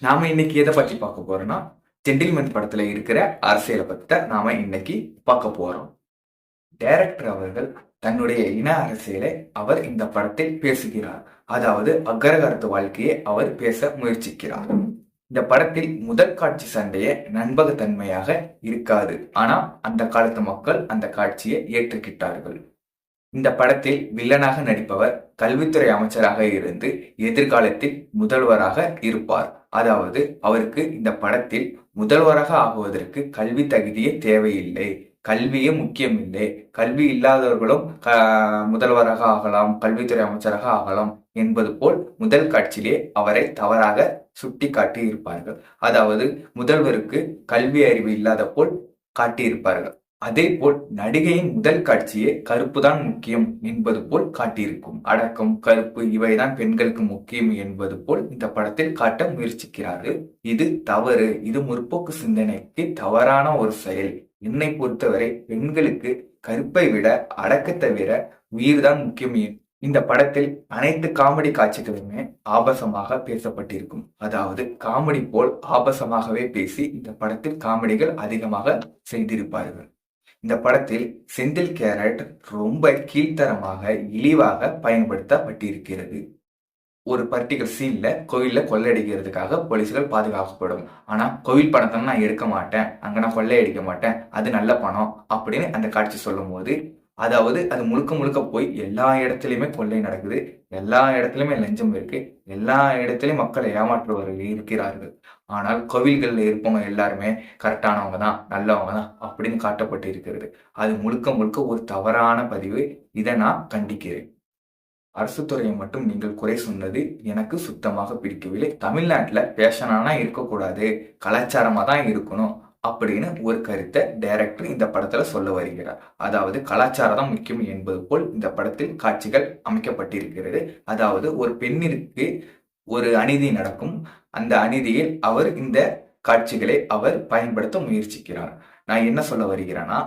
நாம இன்னைக்கு எதை பத்தி பார்க்க போறோம்னா ஜென்டில்மென் படத்துல இருக்கிற அரசியலை பத்தி தான் நாம இன்னைக்கு பார்க்க போறோம். டைரக்டர் அவர்கள் தன்னுடைய இன அரசியலை அவர் இந்த படத்தில் பேசுகிறார். அதாவது அக்ரகாரத்து வாழ்க்கையை அவர் பேச முயற்சிக்கிறார். இந்த படத்தில் முதல் காட்சி சண்டையே நண்பகத்தன்மையாக இருக்காது. ஆனா அந்த காலத்து மக்கள் அந்த காட்சியை ஏற்றுக்கிட்டார்கள். இந்த படத்தில் வில்லனாக நடிப்பவர் கல்வித்துறை அமைச்சராக இருந்து எதிர்காலத்தில் முதல்வராக இருப்பார். அதாவது அவருக்கு இந்த படத்தில் முதல்வராக ஆகுவதற்கு கல்வி தகுதியே தேவையில்லை. கல்வியே முக்கியமில்லை. கல்வி இல்லாதவர்களும் முதல்வராக ஆகலாம் கல்வித்துறை அமைச்சராக ஆகலாம் என்பது போல் முதல் காட்சியிலே அவரை தவறாக சுட்டி காட்டி இருப்பார்கள் அதாவது முதல்வருக்கு கல்வி அறிவு இல்லாத போல் காட்டியிருப்பார்கள். அதே போல் நடிகையின் முதல் காட்சியே கருப்பு தான் முக்கியம் என்பது போல் காட்டியிருக்கும். அடக்கம் கருப்பு இவைதான் பெண்களுக்கு முக்கியம் என்பது போல் இந்த படத்தில் காட்ட முயற்சிக்கிறார்கள் இது தவறு. இது முற்போக்கு சிந்தனைக்கு தவறான ஒரு செயல். என்னை பொறுத்தவரை பெண்களுக்கு கருப்பை விட அடக்கத்தை விட உயிர்தான் முக்கியம். இந்த படத்தில் அனைத்து காமெடி காட்சிகளுமே ஆபாசமாக பேசப்பட்டிருக்கும். அதாவது காமெடி போல் ஆபாசமாகவே பேசி இந்த படத்தில் காமெடிகள் அதிகமாக செய்திருப்பார்கள். இந்த படத்தில் செந்தில் கேரட் ரொம்ப கீழ்த்தரமாக இழிவாக பயன்படுத்தப்பட்டிருக்கிறது. ஒரு பர்டிகுலர் சீன்ல கோயில்ல கொள்ளையடிக்கிறதுக்காக போலீஸ்கள் பாதுகாக்கப்படும். ஆனா கோவில் பணத்தை நான் எடுக்க மாட்டேன். அங்க நான் கொள்ளையடிக்க மாட்டேன். அது நல்ல பணம் அப்படின்னு அந்த காட்சி சொல்லும் போது அதாவது அது முழுக்க முழுக்க போய் எல்லா இடத்துலையுமே கொள்ளை நடக்குது. எல்லா இடத்துலையுமே லஞ்சம் இருக்கு. எல்லா இடத்துலையும் மக்களை ஏமாற்றுபவர்கள் இருக்கிறார்கள். ஆனால் கோவில்களில் இருப்பவங்க எல்லாருமே கரெக்டானவங்க தான் நல்லவங்க தான் அப்படின்னு காட்டப்பட்டு இருக்கிறது. அது முழுக்க முழுக்க ஒரு தவறான பதிவு. இதை நான் கண்டிக்கிறேன். அரசு துறையை மட்டும் நீங்கள் குறை சொன்னது எனக்கு சுத்தமாக பிடிக்கவில்லை. தமிழ்நாட்டில் பேஷனானா இருக்கக்கூடாது. கலாச்சாரமாக தான் இருக்கணும். அப்படின்னு ஒரு கருத்தை டைரக்டர் இந்த படத்துல சொல்ல வருகிறார். அதாவது கலாச்சாரம் தான் முக்கியம் என்பது போல் இந்த படத்தில் காட்சிகள் அமைக்கப்பட்டிருக்கிறது. அதாவது ஒரு பெண்ணிற்கு ஒரு அநீதி நடக்கும். அந்த அநீதியில் அவர் இந்த காட்சிகளை அவர் பயன்படுத்த முயற்சிக்கிறார். நான் என்ன சொல்ல வருகிறேன்னா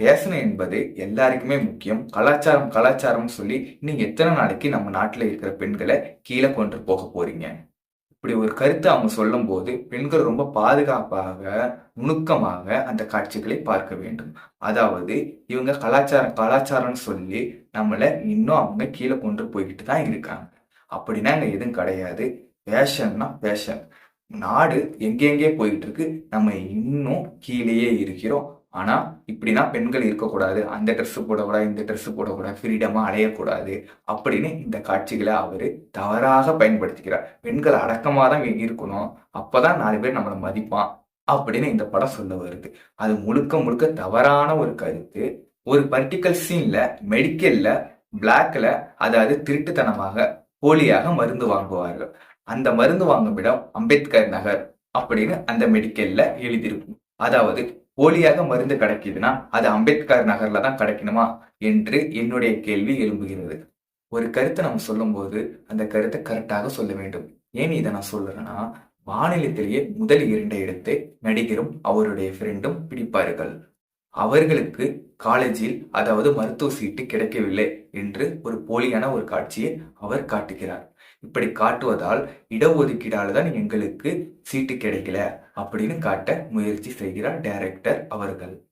பேசணும் என்பது எல்லாருக்குமே முக்கியம். கலாச்சாரம் கலாச்சாரம் சொல்லி நீங்க எத்தனை நாளைக்கு நம்ம நாட்டில் இருக்கிற பெண்களை கீழே கொண்டு போக போறீங்க? இப்படி ஒரு கருத்தை அவங்க சொல்லும் போது பெண்கள் ரொம்ப பாதுகாப்பாக நுணுக்கமாக அந்த காட்சிகளை பார்க்க வேண்டும். அதாவது இவங்க கலாச்சாரம் கலாச்சாரம்னு சொல்லி நம்மளை இன்னும் அவங்க கீழே கொண்டு போய்கிட்டு தான் இருக்காங்க. அப்படின்னா இங்கே எதுவும் கிடையாது. ஃபேஷன்னா ஃபேஷன் நாடு எங்கெங்கே போயிட்டு இருக்கு நம்ம இன்னும் கீழேயே இருக்கிறோம். ஆனால் இப்படி தான் பெண்கள் இருக்கக்கூடாது. அந்த ட்ரெஸ்ஸு போடக்கூடாது இந்த ட்ரெஸ்ஸு போடக்கூடாது ஃப்ரீடமாக அலையக்கூடாது அப்படின்னு இந்த காட்சிகளை அவர் தவறாக பயன்படுத்திக்கிறார். பெண்கள் அடக்கமாக தான் இருக்கணும். அப்போ தான் நாலு பேர் நம்மளை மதிப்பான் அப்படின்னு இந்த படம் சொல்ல வருது. அது முழுக்க முழுக்க தவறான ஒரு கருத்து. ஒரு பர்டிக்கல் சீனில் மெடிக்கல்ல பிளாக்ல அதாவது திருட்டுத்தனமாக போலியாக மருந்து வாங்குவார்கள். அந்த மருந்து வாங்கும் இடம் அம்பேத்கர் நகர் அப்படின்னு அந்த மெடிக்கல்ல எழுதியிருக்கும். அதாவது போலியாக மருந்து கிடைக்குதுன்னா அது அம்பேத்கர் நகர்ல தான் கிடைக்கணுமா என்று என்னுடைய கேள்வி எழும்புகிறது. ஒரு கருத்தை நம்ம சொல்லும்போது அந்த கருத்தை கரெக்டாக சொல்ல வேண்டும். ஏன் இதை நான் சொல்றேன்னா மாநிலத்திலேயே முதல் இரண்டு இடத்தை நடிகரும் அவருடைய ஃப்ரெண்டும் பிடிப்பார்கள். அவர்களுக்கு காலேஜில் அதாவது மருத்துவ சீட்டு கிடைக்கவில்லை என்று ஒரு போலியான ஒரு காட்சியை அவர் காட்டுகிறார். இப்படி காட்டுவதால் இடஒதுக்கீடால தான் எங்களுக்கு சீட்டு கிடைக்கல. அப்படின்னு காட்ட முயற்சி செய்கிறார் டைரக்டர் அவர்கள்.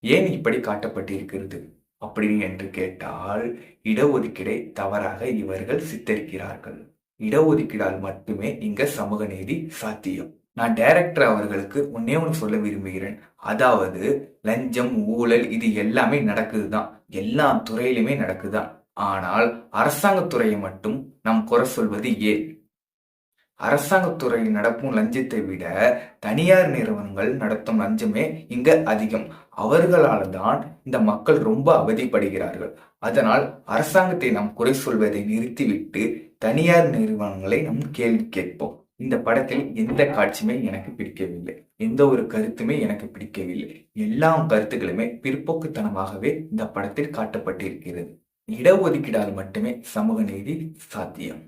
ஏன் இப்படி காட்டப்பட்டிருக்கிறது? அப்படின்னு என்று கேட்டால் இடஒதுக்கீடை தவறாக இவர்கள் சித்தரிக்கிறார்கள். இடஒதுக்கீடால் மட்டுமே இங்க சமூக நீதி சாத்தியம். நான் டைரக்டர் அவர்களுக்கு ஒன்னே ஒன்று சொல்ல விரும்புகிறேன். அதாவது லஞ்சம் ஊழல் இது எல்லாமே நடக்குதுதான். எல்லா துறையிலுமே நடக்குதுதான் ஆனால் அரசாங்கத்துறையை மட்டும் நாம் குறை சொல்வது ஏன்? அரசாங்கத்துறை நடக்கும் லஞ்சத்தை விட தனியார் நிறுவனங்கள் நடத்தும் லஞ்சமே இங்க அதிகம். அவர்களால் தான் இந்த மக்கள் ரொம்ப அவதிப்படுகிறார்கள். அதனால் அரசாங்கத்தை நாம் குறை சொல்வதை நிறுத்திவிட்டு தனியார் நிறுவனங்களை நாம் கேள்வி கேட்போம். இந்த படத்தில் எந்த காட்சியுமே எனக்கு பிடிக்கவில்லை. எந்த ஒரு கருத்துமே எனக்கு பிடிக்கவில்லை. எல்லா கருத்துக்களுமே பிற்போக்குத்தனமாகவே இந்த படத்தில் காட்டப்பட்டிருக்கிறது. இடஒதுக்கீடால் மட்டுமே சமூக நீதி சாத்தியம்.